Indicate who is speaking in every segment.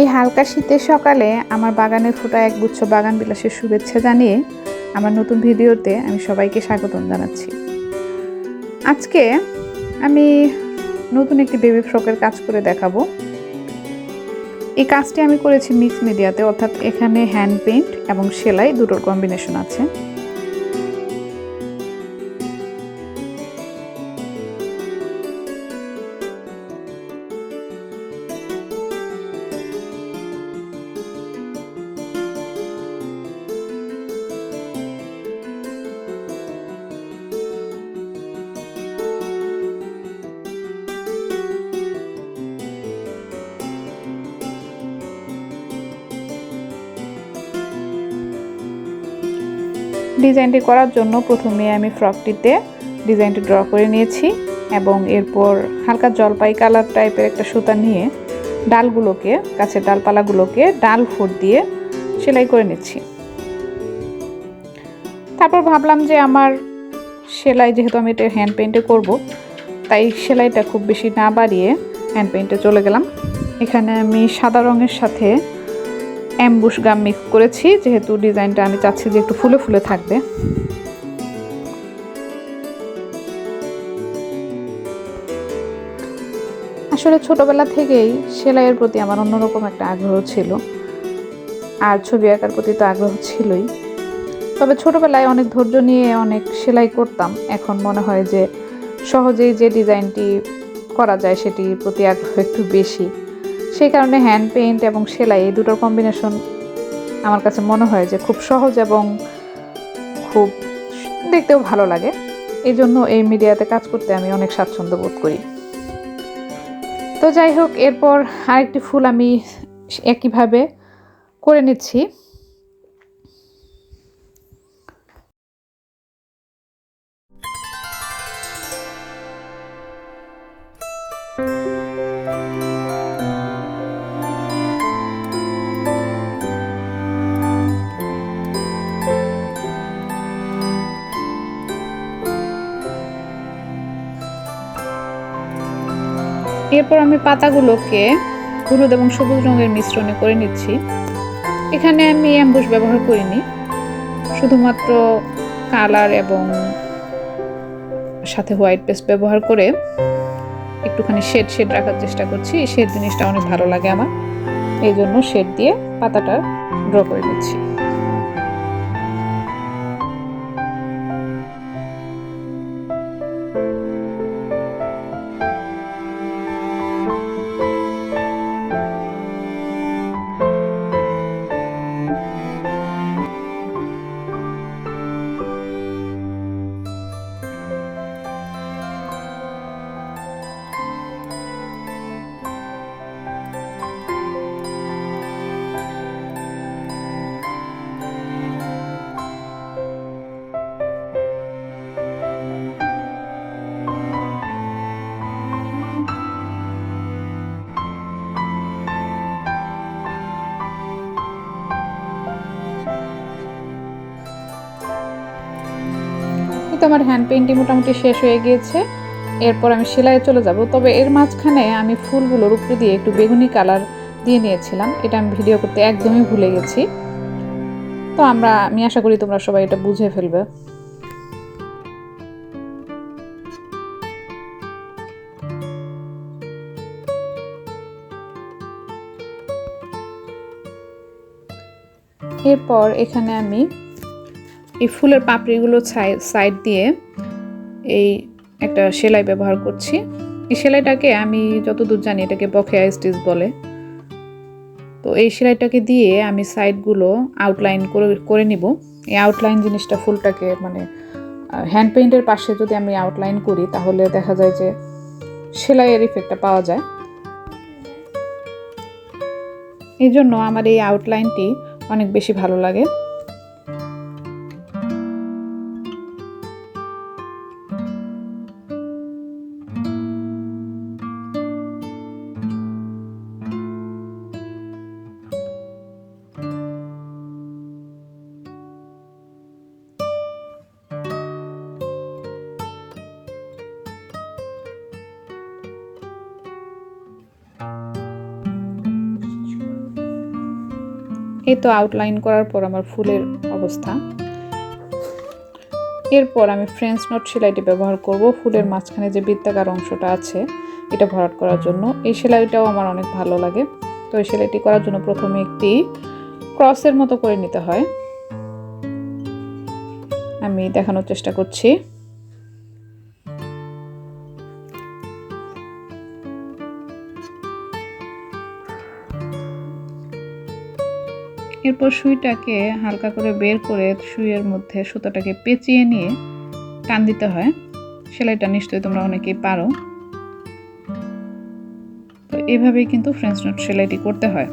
Speaker 1: এই হালকা শীতের সকালে আমার বাগানের ফোটা একগুচ্ছ বাগান বিলাসের শুভেচ্ছা জানিয়ে আমার নতুন ভিডিওতে আমি সবাইকে স্বাগতম জানাচ্ছি। আজকে আমি নতুন একটি বেবি ফ্রকের কাজ করে দেখাবো। এই কাজটি আমি করেছি মিক্স মিডিয়াতে অর্থাৎ এখানে হ্যান্ড পেইন্ট এবং সেলাই দুটোর কম্বিনেশন আছে। ডিজাইনটি করার জন্য প্রথমে আমি ফ্রকটিতে ডিজাইনটি ড্র করে নিয়েছি এবং এরপর হালকা জলপাই কালার টাইপের একটা সুতা নিয়ে ডালগুলোকে গাছের ডালপালাগুলোকে ডাল ফুট দিয়ে সেলাই করে নিচ্ছি। তারপর ভাবলাম যে আমার সেলাই যেহেতু আমি এটা হ্যান্ড পেন্টে করব, তাই সেলাইটা খুব বেশি না বাড়িয়ে হ্যান্ড পেন্টে চলে গেলাম। এখানে আমি সাদা রঙের সাথে অ্যাম্বুশ গাম মিক্স করেছি, যেহেতু ডিজাইনটা আমি চাচ্ছি যে একটু ফুলে ফুলে থাকবে। আসলে ছোটবেলা থেকেই সেলাইয়ের প্রতি আমার অন্যরকম একটা আগ্রহ ছিল, আর ছবি আঁকার প্রতি তো আগ্রহ ছিলই। তবে ছোটবেলায় অনেক ধৈর্য নিয়ে অনেক সেলাই করতাম, এখন মনে হয় যে সহজেই যে ডিজাইনটি করা যায় সেটির প্রতি আগ্রহ একটু বেশি। সেই কারণে হ্যান্ড পেইন্ট এবং সেলাই এই দুটোর কম্বিনেশন আমার কাছে মনে হয় যে খুব সহজ এবং খুব দেখতেও ভালো লাগে। এই জন্য এই মিডিয়াতে কাজ করতে আমি অনেক স্বাচ্ছন্দ্য বোধ করি। তো যাই হোক, এরপর আরেকটি ফুল আমি একইভাবে করে নিচ্ছি। এরপর আমি পাতাগুলোকে হলুদ এবং সবুজ রঙের মিশ্রণে করে নিচ্ছি। এখানে আমি অ্যাম্বুশ ব্যবহার করিনি, শুধুমাত্র কালার এবং সাথে হোয়াইট পেস্ট ব্যবহার করে একটুখানি শেড শেড রাখার চেষ্টা করছি। শেড জিনিসটা অনেক ভালো লাগে আমার। এই জন্য শেড দিয়ে পাতাটা ড্র করে নিচ্ছি। তো আমার হ্যান্ড পেইন্টিং মোটামুটি শেষ হয়ে গিয়েছে, এরপর আমি সেলাইয়ে চলে যাব। তবে এর মাঝখানে আমি ফুলগুলোর উপরে দিয়ে একটু বেগুনি কালার দিয়ে নিয়েছিলাম, এটা আমি ভিডিও করতে একদমই ভুলে গেছি। তো আমরা, আমি আশা করি তোমরা সবাই এটা বুঝে ফেলবে। এরপর এখানে আমি এই ফুলের পাপড়িগুলো সাইড দিয়ে এই একটা সেলাই ব্যবহার করছি। এই সেলাইটাকে আমি যতদূর জানি এটাকে বকেয়া স্টিচ বলে। তো এই সেলাইটাকে দিয়ে আমি সাইডগুলো আউটলাইন করে করে নিব। এই আউটলাইন জিনিসটা ফুলটাকে মানে হ্যান্ড পেইন্টের পাশে যদি আমি আউটলাইন করি তাহলে দেখা যায় যে সেলাইয়ের ইফেক্টটা পাওয়া যায়। এই জন্য আমার এই আউটলাইনটি অনেক বেশি ভালো লাগে। এই তো আউটলাইন করার পর আমার ফুলের অবস্থা। এরপর আমি ফ্রেঞ্চ নোট সেলাইটি ব্যবহার করব। ফুলের মাঝখানে যে বৃত্তাকার অংশটা আছে, এটা ভরাট করার জন্য। এই সেলাইটাও আমার অনেক ভালো লাগে। তো এই সেলাইটি করার জন্য প্রথমে একটি ক্রসের মতো করে নিতে হয়। আমি দেখানোর চেষ্টা করছি। এরপর সুইটাকে হালকা করে বের করে সুইয়ের মধ্যে সুতোটাকে পেঁচিয়ে নিয়ে টান দিতে হয়। সেলাইটা নিশ্চয়ই তোমরা অনেকেই পারো। তো এভাবেই কিন্তু ফ্রেঞ্চ নোট সেলাইটি করতে হয়।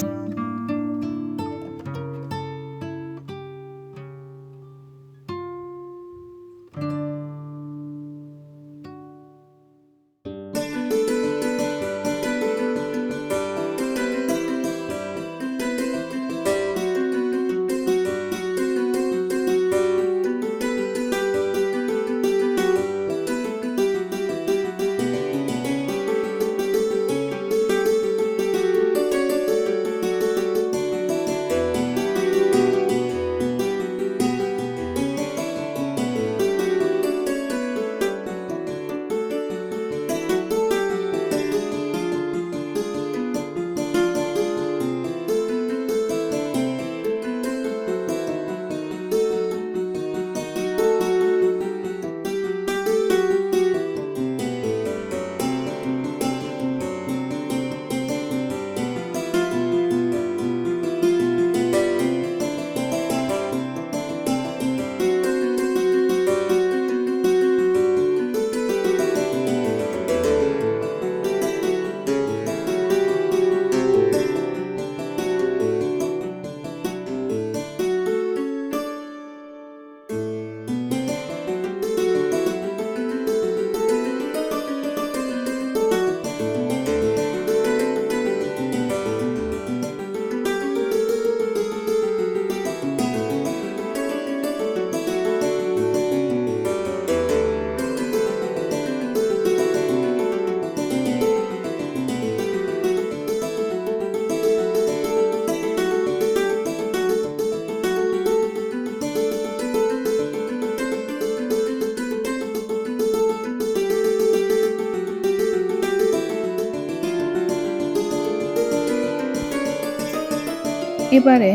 Speaker 1: এবারে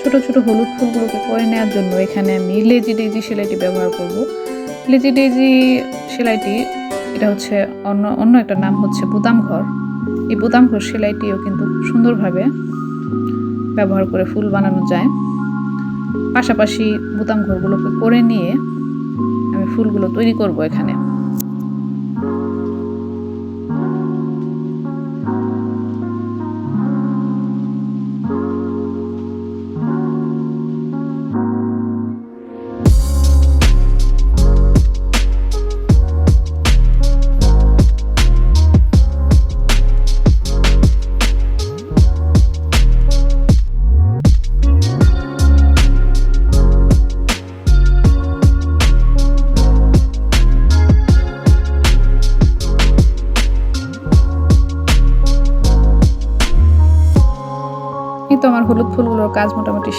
Speaker 1: ছোট ছোট হলুদ ফুলগুলোকে করে নেওয়ার জন্য এখানে আমি লেজি ডেজি সেলাইটি ব্যবহার করব। লেজি ডেজি সেলাইটি, এটা হচ্ছে অন্য অন্য একটা নাম হচ্ছে বুদাম ঘর। এই বুদাম ঘর সেলাইটিও কিন্তু সুন্দরভাবে ব্যবহার করে ফুল বানানো যায়। পাশাপাশি বুতাম ঘরগুলোকে করে নিয়ে আমি ফুলগুলো তৈরি করব এখানে।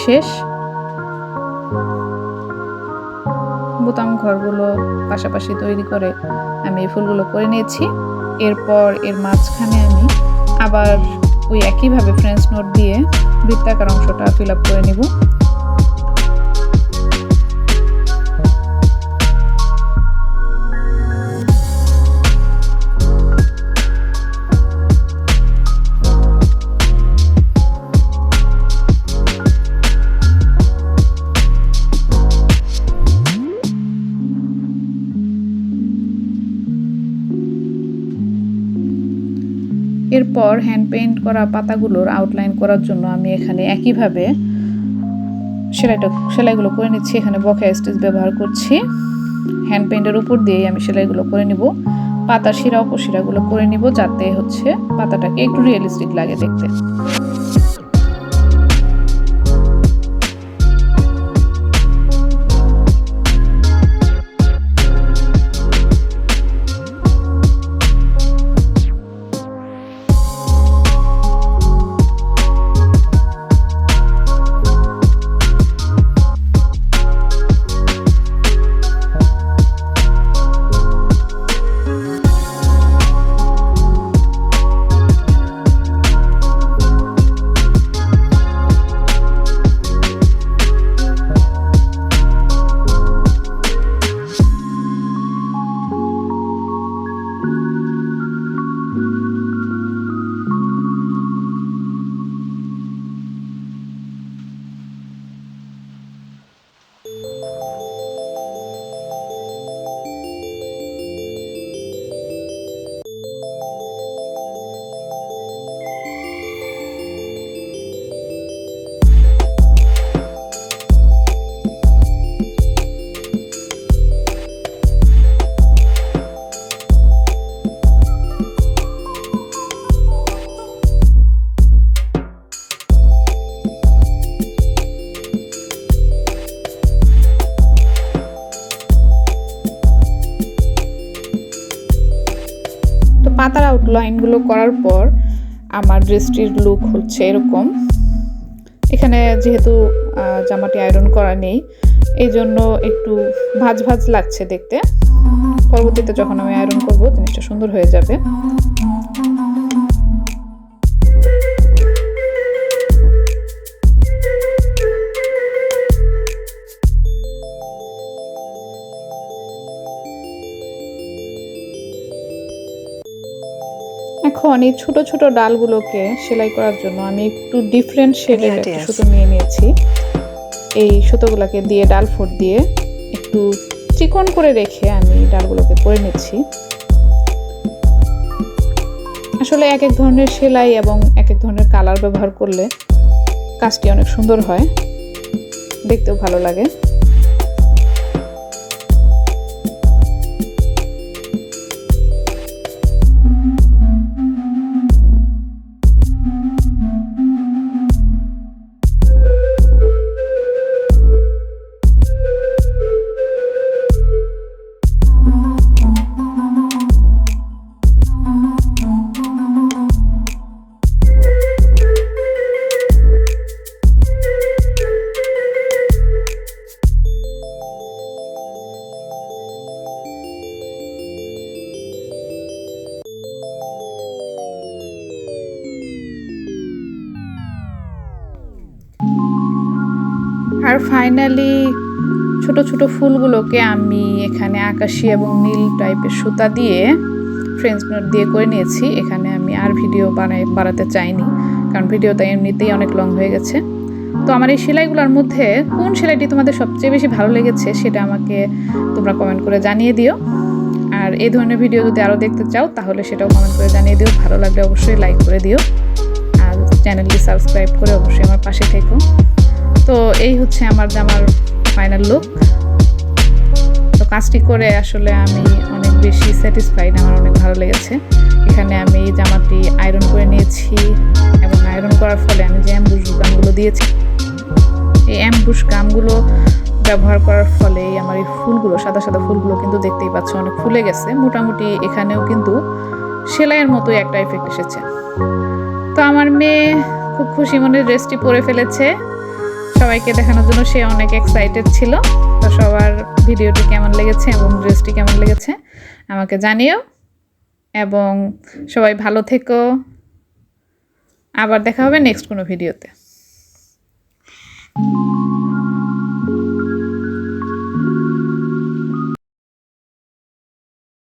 Speaker 1: শেষ। বোতাম ঘরগুলো পাশাপাশি তৈরি করে আমি এই ফুলগুলো করে নিয়েছি। এরপর এর মাঝখানে আমি আবার ওই একইভাবে ফ্রেঞ্চ নোট দিয়ে বৃত্তাকার অংশটা ফিল আপ করে নিব। হ্যান্ড পেইন্ট করা পাতাগুলোর আউটলাইন করার জন্য আমি এখানে একইভাবে সেলাইটা সেলাইগুলো করে নিচ্ছি। এখানে বকেয়া স্টেজ ব্যবহার করছি। হ্যান্ড পেইন্টের উপর দিয়েই আমি সেলাইগুলো করে নিব। পাতা শিরা, উপশিরাগুলো করে নিব যাতে হচ্ছে পাতাটাকে একটু রিয়েলিস্টিক লাগে দেখতে। মাথার আউটলাইনগুলো করার পর আমার ড্রেসটির লুক হচ্ছে এরকম। এখানে যেহেতু জামাটি আয়রন করা নেই এই জন্য একটু ভাজ ভাজ লাগছে দেখতে। পরবর্তীতে যখন আমি আয়রন করব, জিনিসটা সুন্দর হয়ে যাবে। এখন এই ছোট ছোট ডালগুলোকে সেলাই করার জন্য আমি একটু ডিফারেন্ট শেডের একটা সুতো নিয়ে নিয়েছি। এই সুতোগুলোকে দিয়ে ডাল ফোট দিয়ে একটু চিকন করে রেখে আমি ডালগুলোকে করে নিচ্ছি। আসলে এক এক ধরনের সেলাই এবং এক এক ধরনের কালার ব্যবহার করলে কাজটি অনেক সুন্দর হয়। দেখতেও ভালো লাগে। ফাইনালি ছোট ছোট ফুলগুলোকে আমি এখানে আকাশি এবং নীল টাইপের সুতা দিয়ে ফ্রেঞ্চ নোট দিয়ে করে নিয়েছি। এখানে আমি আর ভিডিও বানাই বাড়াতে চাইনি, কারণ ভিডিওটা এমনিতেই অনেক লং হয়ে গেছে। তো আমার এই সেলাইগুলোর মধ্যে কোন সেলাইটি তোমাদের সবচেয়ে বেশি ভালো লেগেছে সেটা আমাকে তোমরা কমেন্ট করে জানিয়ে দিও। আর এই ধরনের ভিডিও যদি আরও দেখতে চাও, তাহলে সেটাও কমেন্ট করে জানিয়ে দিও। ভালো লাগলে অবশ্যই লাইক করে দিও। চ্যানেলটি সাবস্ক্রাইব করে অবশ্যই আমার পাশে থেকো। তো এই হচ্ছে আমার জামার ফাইনাল লুক তো কাজটি করে আসলে আমি অনেক বেশি স্যাটিসফাইড আমার অনেক ভালো লেগেছে। এখানে আমি জামাটি আয়রন করে নিয়েছি এবং আয়রন করার ফলে আমি যে অ্যাম্বুশ গামগুলো দিয়েছি, এই অ্যাম্বুশ গামগুলো ব্যবহার করার ফলে আমার এই ফুলগুলো, সাদা সাদা ফুলগুলো কিন্তু দেখতেই পাচ্ছ অনেক ফুলে গেছে। মোটামুটি এখানেও কিন্তু সেলাইয়ের মতোই একটা এফেক্ট এসেছে। তো আমার মেয়ে খুব খুশি মনে ড্রেসটি পরে ফেলেছে। সবাইকে দেখানোর জন্য সে অনেক এক্সাইটেড ছিল। তো সবার ভিডিওটি কেমন লেগেছে এবং ড্রেসটি কেমন লেগেছে আমাকে জানিও। এবং সবাই ভালো থেকো। আবার দেখা হবে নেক্সট কোনো ভিডিওতে।